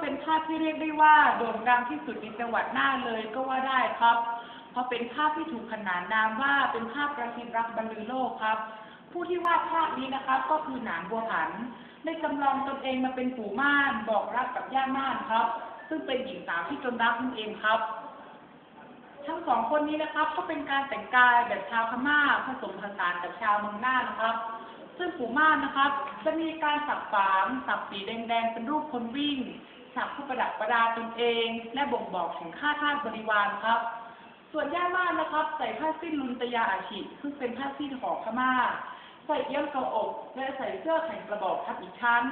เป็นภาพที่เรียกได้ว่าโด่งดังที่สุดในจังหวัดน่านเลยก็ว่าได้ครับ เพราะเป็นภาพที่ถูกขนานนามว่าเป็นภาพประสิทธิ์รักบรรลือโลกครับ ผู้ที่วาดภาพนี้นะครับ ก็คือหนานบัวผันได้จำลองตนเองมาเป็นปู่ม่านบอกรักกับย่าม่านครับ ซึ่งเป็นหญิงสาวที่ตนรักนั่นเองครับ ทั้งสองคนนี้นะครับก็เป็นการแต่งกายแบบชาวพม่าผสมผสานกับชาวเมืองน่านนะครับซึ่งปู่ม่านนะครับ จะมีการสักฝางสักสีแดงๆ เป็นรูปคนวิ่ง สักเพื่อประดับประดาตนเอง และบ่งบอกถึงข้าทาสบริวารครับ ส่วนย่าม่านนะครับใส่ผ้าสิ้นลุนตยาอาชิซึ่งเป็นผ้าสิ้นของพม่าใส่เอี้ยมเกาอก และใส่เสื้อแขนกระบอกทับอีกชั้น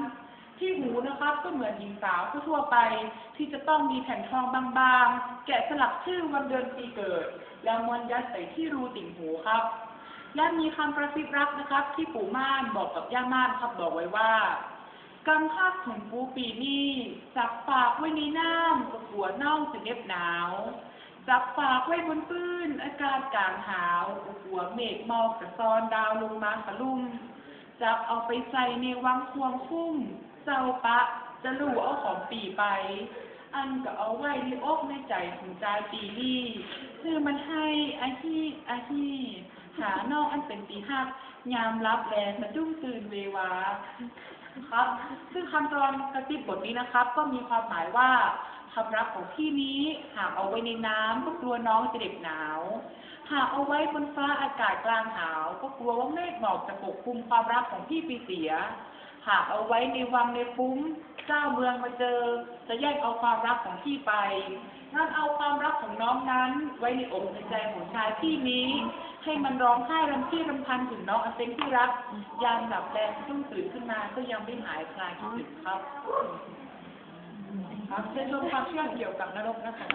ที่หูนะครับก็เหมือนหญิงสาวทั่วไป ที่จะต้องมีแผ่นทองบางๆ แกะสลักชื่อวันเดือนปีเกิด แล้วม้วนยัดใส่ที่รูติ่งหูครับ และมีคำประสิบรักนะครับ ที่ปู่ม่านบอกกับย่าม่านครับบอกไว้ว่า กำคักถุงปูปีนี้จับฝากไว้ในน้ำกับหัวน่องจะเน็บหนาว จับฝากไว้บนปื้น อากาศกลางหาวหัวเมฆมอกกระซอนดาวลงมาขลุ่มจับเอาไปใส่ในวังควงคุ้ม เจ้าปะจะรู้เอาของปีไป อันก็เอาไว้ในอกในใจของใจายปีนี้คือมันให้อาชีอาชีหานอกอันเป็นปีหักยามรับแลสะดุ้งตื่นเววา ครับ ซึ่งคำตอนกระติบบทนี้นะครับ ก็มีความหมายว่าคำรักของพี่นี้หากเอาไว้ในน้ำก็กลัวน้องจะเด็บหนาว หากเอาไว้บนฟ้าอากาศกลางหาว ก็กลัวว่าเมฆหมอกจะปกคลุมความรักของพี่ปีเสีย หากเอาไว้ในวังในฟุ้งเจ้าเมืองมาเจอ จะแย่งเอาความรักของพี่ไปนั่นเอาความรักของน้องนั้น ไว้ในอกในใจของชายพี่นี้ ให้มันร้องไห้รำที่รำพันถึงน้องอันเป็นที่รักยามหลับแลต้องตื่นขึ้นมาก็ยังไม่หายคลายคิดถึงครับครับเชิญชมความเชื่อเกี่ยวกับนรกนะคะ